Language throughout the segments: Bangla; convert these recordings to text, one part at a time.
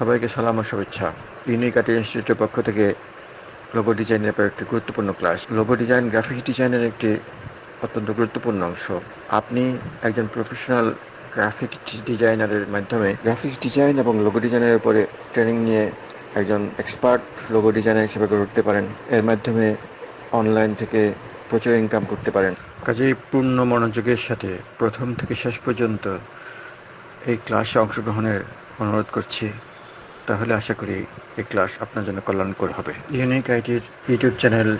সবাইকে সালাম ও শুভেচ্ছা। ইউনিকাটি ইনস্টিটিউটের পক্ষ থেকে লোগো ডিজাইনের উপর একটি গুরুত্বপূর্ণ ক্লাস। লোগো ডিজাইন গ্রাফিক্স ডিজাইনের একটি অত্যন্ত গুরুত্বপূর্ণ অংশ। আপনি একজন প্রফেশনাল গ্রাফিক ডিজাইনারের মাধ্যমে গ্রাফিক্স ডিজাইন এবং লোগো ডিজাইনের উপরে ট্রেনিং নিয়ে একজন এক্সপার্ট লোগো ডিজাইনার হিসেবে গড়ে উঠতে পারেন। এর মাধ্যমে অনলাইন থেকে প্রচুর ইনকাম করতে পারেন। কাজেই পূর্ণ মনোযোগের সাথে প্রথম থেকে শেষ পর্যন্ত এই ক্লাসে অংশগ্রহণের অনুরোধ করছি। তাহলে আশা করি এই ক্লাস আপনার জন্য কল্যাণকর হবে। ইউনিক আইটির ইউটিউব চ্যানেল,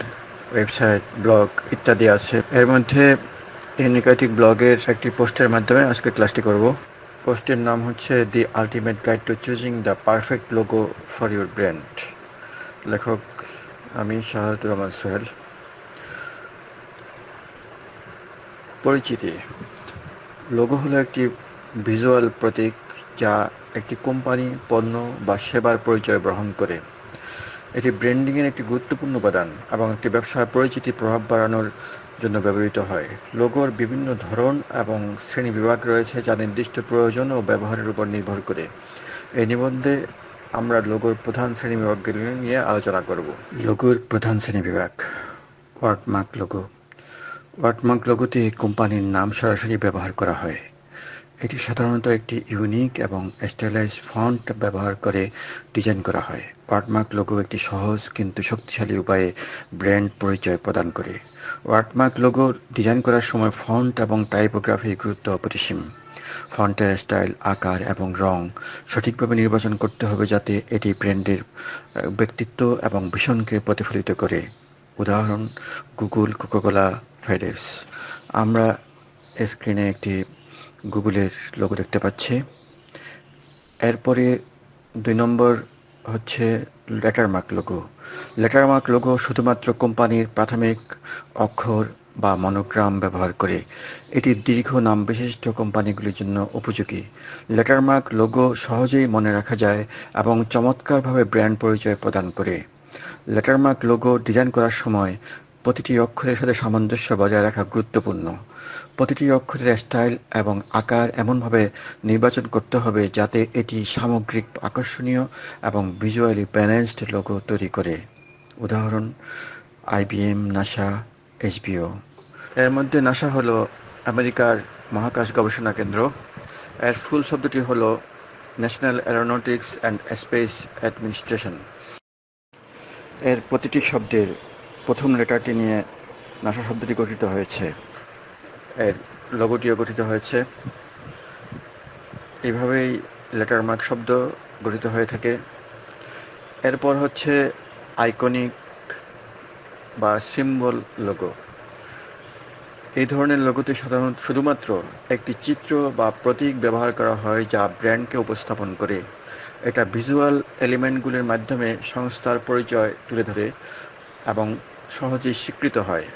ওয়েবসাইট, ব্লগ ইত্যাদি আছে। এর মধ্যে ইউনিক আইটি ব্লগের একটি পোস্টের মাধ্যমে আজকে ক্লাসটি করব। পোস্টের নাম হচ্ছে the ultimate guide to choosing the perfect logo for your brand লেখক আমি শাহাদুর রহমান সোহেল। পরিচিতি। লোগো হলো একটি ভিজুয়াল প্রতীক যা একটি কোম্পানি পণ্য বা সেবার পরিচয় গ্রহণ করে। এটি ব্র্যান্ডিংয়ের একটি গুরুত্বপূর্ণ উপাদান এবং একটি ব্যবসার পরিচিতি প্রভাব বাড়ানোর জন্য ব্যবহৃত হয়। লোগোর বিভিন্ন ধরন এবং শ্রেণি বিভাগ রয়েছে যা নির্দিষ্ট প্রয়োজন ও ব্যবহারের উপর নির্ভর করে। এই নিবন্ধে আমরা লোগোর প্রধান শ্রেণি বিভাগগুলি নিয়ে আলোচনা করব। লোগোর প্রধান শ্রেণি বিভাগ ওয়ার্ডমার্ক লোগো। ওয়ার্ডমার্ক লোগোতে কোম্পানির নাম সরাসরি ব্যবহার করা হয়। এটি সাধারণত একটি ইউনিক এবং স্টাইলাইজ ফন্ট ব্যবহার করে ডিজাইন করা হয়। ওয়ার্ডমার্ক লোগো একটি সহজ কিন্তু শক্তিশালী উপায়ে ব্র্যান্ড পরিচয় প্রদান করে। ওয়ার্ডমার্ক লোগো ডিজাইন করার সময় ফন্ট এবং টাইপোগ্রাফির গুরুত্ব অপরিসীম। ফন্টের স্টাইল, আকার এবং রং সঠিকভাবে নির্বাচন করতে হবে যাতে এটি ব্র্যান্ডের ব্যক্তিত্ব এবং ভীষণকে প্রতিফলিত করে। উদাহরণ, গুগল কোকোকোলা ফেডেক্স আমরা স্ক্রিনে একটি গুগলের লোগো দেখতে পাচ্ছি। এরপরে দুই নম্বর হচ্ছে লেটারমার্ক লোগো লেটারমার্ক লোগো শুধুমাত্র কোম্পানির প্রাথমিক অক্ষর বা মনোগ্রাম ব্যবহার করে। এটি দীর্ঘ নাম বিশিষ্ট কোম্পানিগুলির জন্য উপযোগী। লেটারমার্ক লোগো সহজেই মনে রাখা যায় এবং চমৎকারভাবে ব্র্যান্ড পরিচয় প্রদান করে। লেটারমার্ক লোগো ডিজাইন করার সময় প্রতিটি অক্ষরের সাথে সামঞ্জস্য বজায় রাখা গুরুত্বপূর্ণ। প্রতিটি অক্ষরের স্টাইল এবং আকার এমনভাবে নির্বাচন করতে হবে যাতে এটি সামগ্রিক, আকর্ষণীয় এবং ভিজুয়ালি ব্যালেন্সড লোগো তৈরি করে। উদাহরণ আইবিএম নাসা এইচবিও এর মধ্যে নাসা হলো আমেরিকার মহাকাশ গবেষণা কেন্দ্র। এর ফুল শব্দটি হলো national aeronautics and space administration এর প্রতিটি শব্দের প্রথম লেটারটি নিয়ে নাসা শব্দটি গঠিত হয়েছে। এর লোগোটিও গঠিত হয়েছে। এইভাবেই লেটার মার্ক শব্দ গঠিত হয়ে থাকে। এরপর হচ্ছে আইকনিক বা সিম্বল লোগো। এই ধরনের লোগোতে সাধারণত শুধুমাত্র একটি চিত্র বা প্রতীক ব্যবহার করা হয় যা ব্র্যান্ডকে উপস্থাপন করে। এটা ভিজুয়াল এলিমেন্টগুলির মাধ্যমে সংস্থার পরিচয় তুলে ধরে এবং সহজেই স্বীকৃত হয়।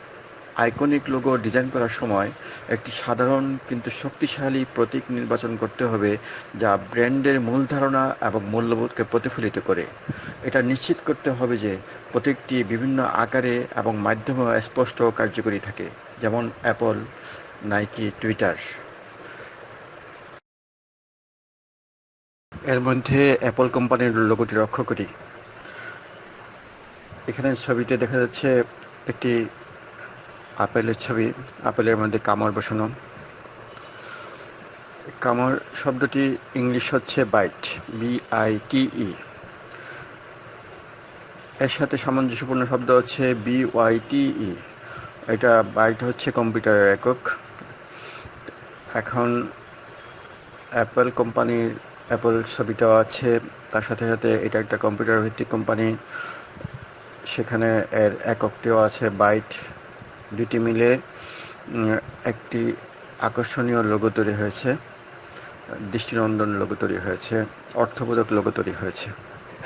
আইকনিক লোগো ডিজাইন করার সময় একটি সাধারণ কিন্তু শক্তিশালী প্রতীক নির্বাচন করতে হবে, যা ব্র্যান্ডের মূল ধারণা এবং মূল্যবোধকে প্রতিফলিত করে। এটা নিশ্চিত করতে হবে যে প্রতীকটি বিভিন্ন আকারে এবং মাধ্যমে স্পষ্ট কার্যকরী থাকে, যেমন অ্যাপল, নাইকি, টুইটার। এর মধ্যে অ্যাপল কোম্পানির লোগোটি লক্ষ্য করি। এখানে ছবিতে দেখা যাচ্ছে একটি আপেলের ছবি, আপেলের মধ্যে কামড় বসানো। কামড় শব্দটি ইংলিশ হচ্ছে bite B I T E এর সাথে সামঞ্জস্যপূর্ণ শব্দ হচ্ছে বি ওয়াই টি ই এটা বাইট হচ্ছে কম্পিউটারের একক। এখন অ্যাপেল কোম্পানির অ্যাপল ছবিটাও আছে। তার সাথে সাথে এটা একটা কম্পিউটার ভিত্তিক কোম্পানি সেখানে এর এককটিও আছে বাইট। দুটি মিলে একটি আকর্ষণীয় লোগো তৈরি হয়েছে, দৃষ্টিনন্দন লোগো তৈরি হয়েছে, অর্থবোধক লোগো তৈরি হয়েছে।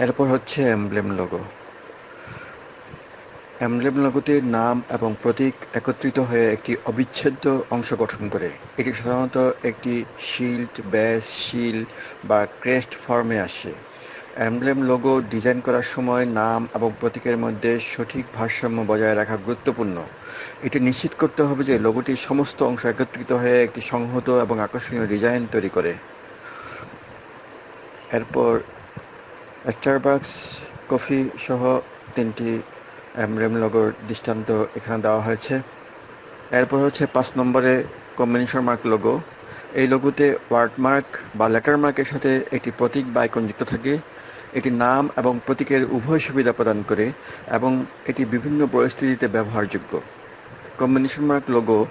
এরপর হচ্ছে এমব্লেম লোগো এমব্লেম লোগোতে নাম এবং প্রতীক একত্রিত হয়ে একটি অবিচ্ছেদ্য অংশ গঠন করে। এটি সাধারণত একটি শিল্ড ব্যাস শিল বা ক্রেস্ট ফর্মে আসে। অ্যামব্লেম লোগো ডিজাইন করার সময় নাম এবং প্রতীকের মধ্যে সঠিক ভারসাম্য বজায় রাখা গুরুত্বপূর্ণ। এটি নিশ্চিত করতে হবে যে লোগোটির সমস্ত অংশ একত্রিত হয়ে একটি সংহত এবং আকর্ষণীয় ডিজাইন তৈরি করে। এরপর স্টারবাকস কফি সহ তিনটি এমব্লেম লোগোর দৃষ্টান্ত এখানে দেওয়া হয়েছে। এরপর হচ্ছে পাঁচ নম্বরে কম্বিনেশন মার্ক লোগো। এই লোগোতে ওয়ার্ডমার্ক বা লেটার মার্কের সাথে একটি প্রতীক বা আইকন যুক্ত থাকে। এটি নাম এবং প্রতীকের উভয় সুবিধা প্রদান করে এবং এটি বিভিন্ন পরিস্থিতিতে ব্যবহারযোগ্য। কম্বিনেশন মার্ক লোগো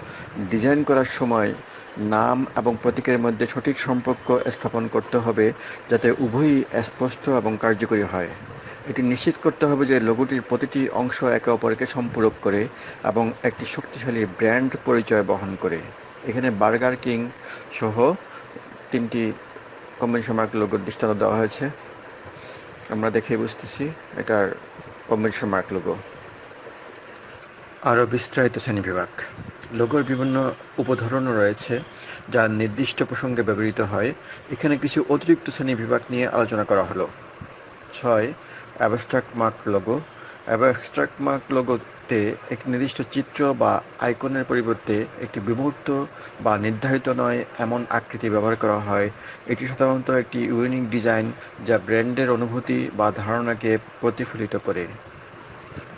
ডিজাইন করার সময় নাম এবং প্রতীকের মধ্যে সঠিক সম্পর্ক স্থাপন করতে হবে যাতে উভয়ই স্পষ্ট এবং কার্যকরী হয়। এটি নিশ্চিত করতে হবে যে লোগোটির প্রতিটি অংশ একে অপরকে সম্পূরক করে এবং একটি শক্তিশালী ব্র্যান্ড পরিচয় বহন করে। এখানে বার্গার কিং সহ তিনটি কম্বিনেশন মার্ক লোগোর দৃষ্টান্ত দেওয়া হয়েছে। আমরা দেখে বুঝতেছি এটার কম্বিনেশন মার্ক লোগো আরও বিস্তারিত শ্রেণীবিভাগ। লোগোর বিভিন্ন উপধরণও রয়েছে, যা নির্দিষ্ট প্রসঙ্গে ব্যবহৃত হয়। এখানে কিছু অতিরিক্ত শ্রেণি বিভাগ নিয়ে আলোচনা করা হলো। ছয় abstract mark logo abstract mark লোগোতে একটি নির্দিষ্ট চিত্র বা আইকনের পরিবর্তে একটি বিমূর্ত বা নির্ধারিত নয় এমন আকৃতি ব্যবহার করা হয়। এটি সাধারণত একটি ইউনিক ডিজাইন যা ব্র্যান্ডের অনুভূতি বা ধারণাকে প্রতিফলিত করে।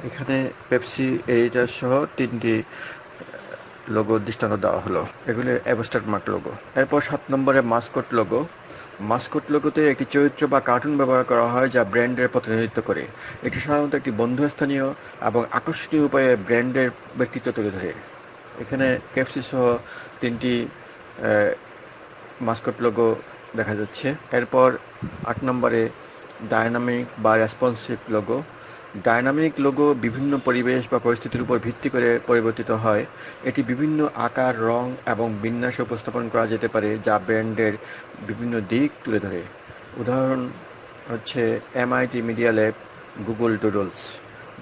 এখানে পেপসি, এডিটার সহ তিনটি লোগো দৃষ্টান্ত দেওয়া হলো। এগুলি অ্যাবস্ট্রাক্ট মার্ক লোগো। এরপর সাত নম্বরে মাস্কট লোগো। মাস্কট লোগোতে একটি চরিত্র বা কার্টুন ব্যবহার করা হয় যা ব্র্যান্ডের প্রতিনিধিত্ব করে। এটি সাধারণত একটি বন্ধুস্থানীয় এবং আকর্ষণীয় উপায়ে ব্র্যান্ডের ব্যক্তিত্ব তুলে ধরে। এখানে কেপসি সহ তিনটি মাস্কট লোগো দেখা যাচ্ছে। এরপর আট নম্বরে ডায়নামিক বা রেসপন্সিভ লোগো। ডায়নামিক লোগো বিভিন্ন পরিবেশ বা পরিস্থিতির উপর ভিত্তি করে পরিবর্তিত হয়। এটি বিভিন্ন আকার, রং এবং বিন্যাসে উপস্থাপন করা যেতে পারে, যা ব্র্যান্ডের বিভিন্ন দিক তুলে ধরে। উদাহরণ হচ্ছে MIT media lab, Google doodles.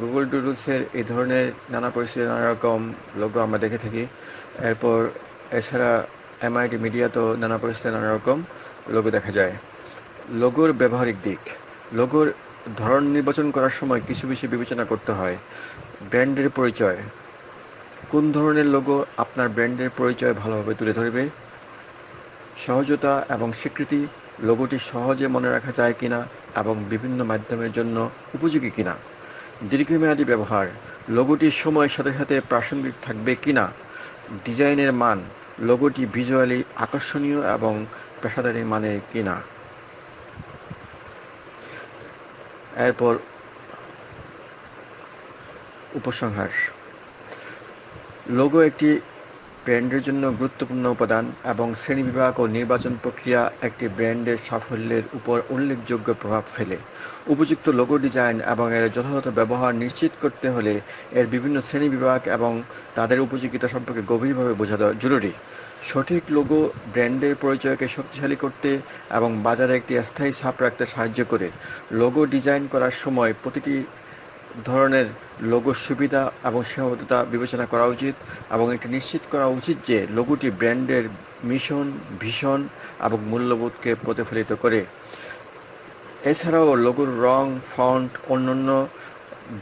Google ডুডলসের এই ধরনের নানা পরিস্থিতি, নানা রকম লোগো আমরা দেখে থাকি। এরপর এছাড়া এমআইটি মিডিয়াতেও নানা পরিস্থিতি, নানা রকম লোগো দেখা যায়। লোগোর ব্যবহারিক দিক। লোগোর ধরন নির্বাচন করার সময় কিছু বিষয় বিবেচনা করতে হয়। ব্র্যান্ডের পরিচয়। কোন ধরনের লোগো আপনার ব্র্যান্ডের পরিচয় ভালোভাবে তুলে ধরবে? সহজতা এবং স্বীকৃতি লোগোটি সহজে মনে রাখা যায় কিনা এবং বিভিন্ন মাধ্যমের জন্য উপযোগী কিনা? দীর্ঘমেয়াদী ব্যবহার। লোগোটি সময়ের সাথে সাথে প্রাসঙ্গিক থাকবে কিনা? ডিজাইনের মান। লোগোটি ভিজুয়ালি আকর্ষণীয় এবং পেশাদারি মানের কিনা? এরপর উপসংহার। লোগো একটি ব্র্যান্ডের জন্য গুরুত্বপূর্ণ উপাদান এবং শ্রেণীবিভাগ ও নির্বাচন প্রক্রিয়া একটি ব্র্যান্ডের সাফল্যের উপর উল্লেখযোগ্য প্রভাব ফেলে। উপযুক্ত লোগো ডিজাইন এবং এর যথাযথ ব্যবহার নিশ্চিত করতে হলে এর বিভিন্ন শ্রেণীবিভাগ এবং তাদের উপযোগিতা সম্পর্কে গভীরভাবে বোঝা জরুরি। সঠিক লোগো ব্র্যান্ডের পরিচয়কে শক্তিশালী করতে এবং বাজারে একটি স্থায়ী ছাপ রাখতে সাহায্য করে। লোগো ডিজাইন করার সময় প্রতিটি ধরনের লোগোর সুবিধা এবং সীমাবদ্ধতা বিবেচনা করা উচিত এবং এটি নিশ্চিত করা উচিত যে লোগোটি ব্র্যান্ডের মিশন ভীষণ এবং মূল্যবোধকে প্রতিফলিত করে। এছাড়াও লোগোর রং ফন্ট অন্যান্য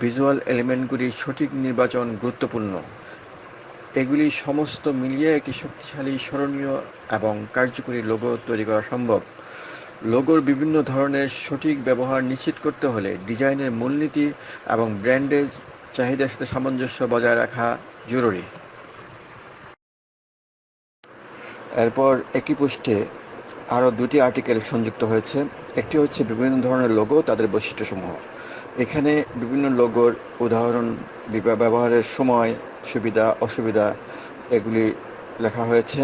ভিজুয়াল এলিমেন্টগুলির সঠিক নির্বাচন গুরুত্বপূর্ণ। এগুলি সমস্ত মিলিয়ে একটি শক্তিশালী, স্মরণীয় এবং কার্যকরী লোগো তৈরি করা সম্ভব। লোগোর বিভিন্ন ধরনের সঠিক ব্যবহার নিশ্চিত করতে হলে ডিজাইনের মূলনীতি এবং ব্র্যান্ডের চাহিদার সাথে সামঞ্জস্য বজায় রাখা জরুরি। এরপর একই পোস্টে আরও দুটি আর্টিকেল সংযুক্ত হয়েছে। একটি হচ্ছে বিভিন্ন ধরনের লোগো তাদের বৈশিষ্ট্যসমূহ। এখানে বিভিন্ন লোগোর উদাহরণ ব্যবহারের সময় সুবিধা, অসুবিধা, এগুলি লেখা হয়েছে।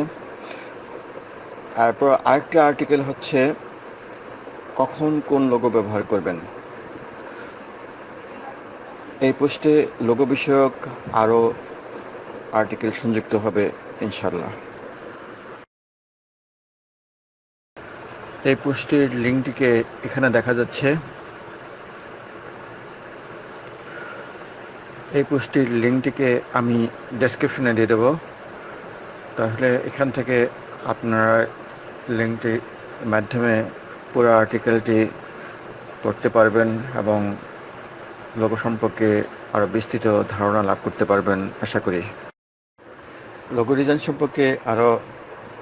তারপর আরেকটি আর্টিকেল হচ্ছে, কখন কোন লোগো ব্যবহার করবেন? এই পোস্টে লোগো বিষয়ক আরও আর্টিকেল সংযুক্ত হবে ইনশাল্লাহ এই পোস্টের লিঙ্কটিকে এখানে দেখা যাচ্ছে। এই পোস্টটির লিঙ্কটিকে আমি ডেসক্রিপশনে দিয়ে দেবো। তাহলে এখান থেকে আপনারা লিঙ্কটির মাধ্যমে পুরো আর্টিকেলটি পড়তে পারবেন এবং লোগো সম্পর্কে আরও বিস্তৃত ধারণা লাভ করতে পারবেন, আশা করি। লোগো ডিজাইন সম্পর্কে আরও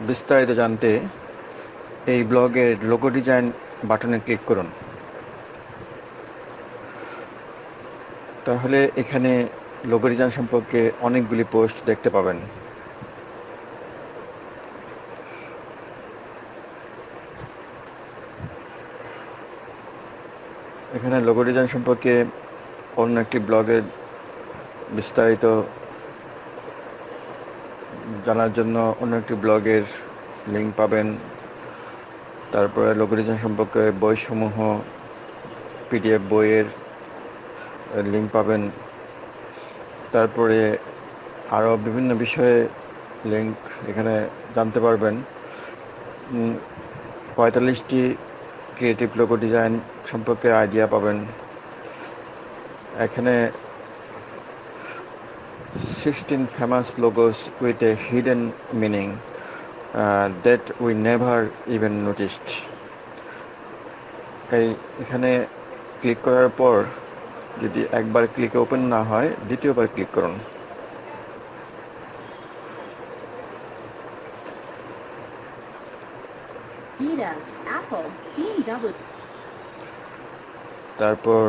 বিস্তারিত জানতে এই ব্লগের লোগো ডিজাইন বাটনে ক্লিক করুন। তাহলে এখানে লোগো ডিজাইন সম্পর্কে অনেকগুলি পোস্ট দেখতে পাবেন। এখানে লোগো ডিজাইন সম্পর্কে অন্য একটি ব্লগের বিস্তারিত জানার জন্য অন্য একটি ব্লগের লিঙ্ক পাবেন। তারপরে লোগো ডিজাইন সম্পর্কে বইসমূহ, পিডিএফ বইয়ের লিঙ্ক পাবেন। তারপরে আরও বিভিন্ন বিষয়ে লিঙ্ক এখানে জানতে পারবেন। পঁয়তাল্লিশটি ক্রিয়েটিভ লোগো ডিজাইন সম্পর্কে আইডিয়া পাবেন। এখানে sixteen famous logos with a hidden meaning that we never even noticed এই, এখানে ক্লিক করার পর যদি একবার ক্লিক ওপেন না হয় দ্বিতীয়বার ক্লিক করুন. তারপর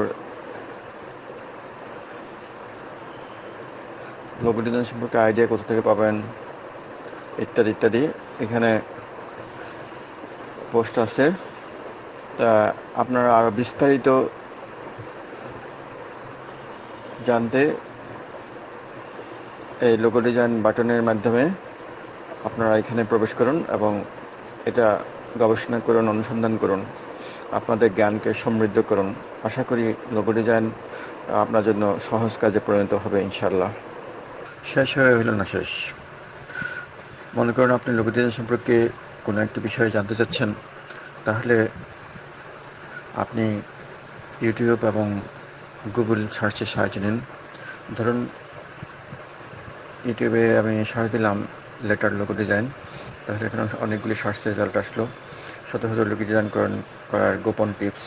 লোগো ডিজাইন সম্পর্কে আইডিয়া কোথা থেকে পাবেন ইত্যাদি ইত্যাদি। এখানে পোস্ট আছে। তা আপনারা আরও বিস্তারিত জানতে এই লোগো ডিজাইন বাটনের মাধ্যমে আপনারা এখানে প্রবেশ করুন এবং এটা গবেষণা করুন, অনুসন্ধান করুন, আপনাদের জ্ঞানকে সমৃদ্ধ করুন। আশা করি লোগো ডিজাইন আপনার জন্য সহজ কাজে পরিণত হবে ইনশাল্লাহ শেষ হয়ে হইল না শেষ। মনে করুন আপনি লোগো ডিজাইন সম্পর্কে কোনো একটি বিষয়ে জানতে চাচ্ছেন, তাহলে আপনি ইউটিউব এবং গুগল সার্চের সাহায্য নিন। ধরুন ইউটিউবে আমি সার্চ দিলাম লেটার লোগো ডিজাইন তাহলে এখানে অনেকগুলি সার্চ রেজাল্ট আসলো। শত শত লোগো ডিজাইন করার গোপন টিপস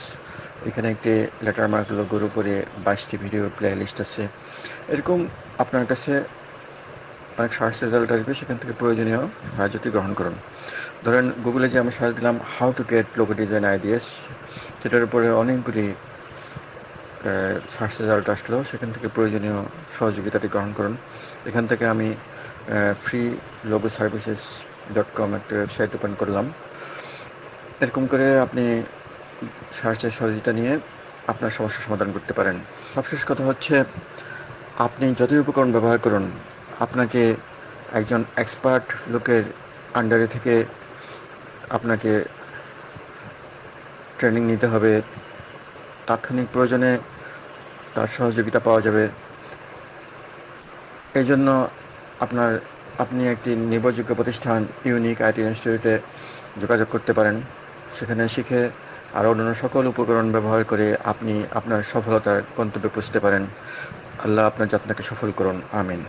এখানে একটি লেটার মার্ক লোগোর উপরে বাইশটি ভিডিও প্লে লিস্ট আছে। এরকম আপনার কাছে অনেক সার্চ রেজাল্ট আসবে, সেখান থেকে প্রয়োজনীয় সাহায্যটি গ্রহণ করুন। ধরেন গুগলে যে আমি সার্চ দিলাম how to get logo design ideas সেটার উপরে অনেকগুলি সার্চ রেজাল্ট আসলো, সেখান থেকে প্রয়োজনীয় সহযোগিতাটি গ্রহণ করুন। এখান থেকে আমি free logo services dot com একটা ওয়েবসাইট ওপেন করলাম। এরকম করে আপনি সার্চের সহযোগিতা নিয়ে আপনার সমস্যার সমাধান করতে পারেন। সবশেষ কথা হচ্ছে, আপনি যতই উপকরণ ব্যবহার করুন, আপনাকে একজন এক্সপার্ট লোকের আন্ডারে থেকে আপনাকে ট্রেনিং নিতে হবে। তাৎক্ষণিক প্রয়োজনে তার সহযোগিতা পাওয়া যাবে। এই জন্য আপনার, আপনি একটি নির্ভরযোগ্য প্রতিষ্ঠান, ইউনিক আইটি ইনস্টিটিউটে যোগাযোগ করতে পারেন। সেখানে শিখে আর অন্যান্য সকল উপকরণ ব্যবহার করে আপনি আপনার সফলতার গন্তব্যে পৌঁছতে পারেন। আল্লাহ আপনার যাত্রাকে সফল করুন। আমিন।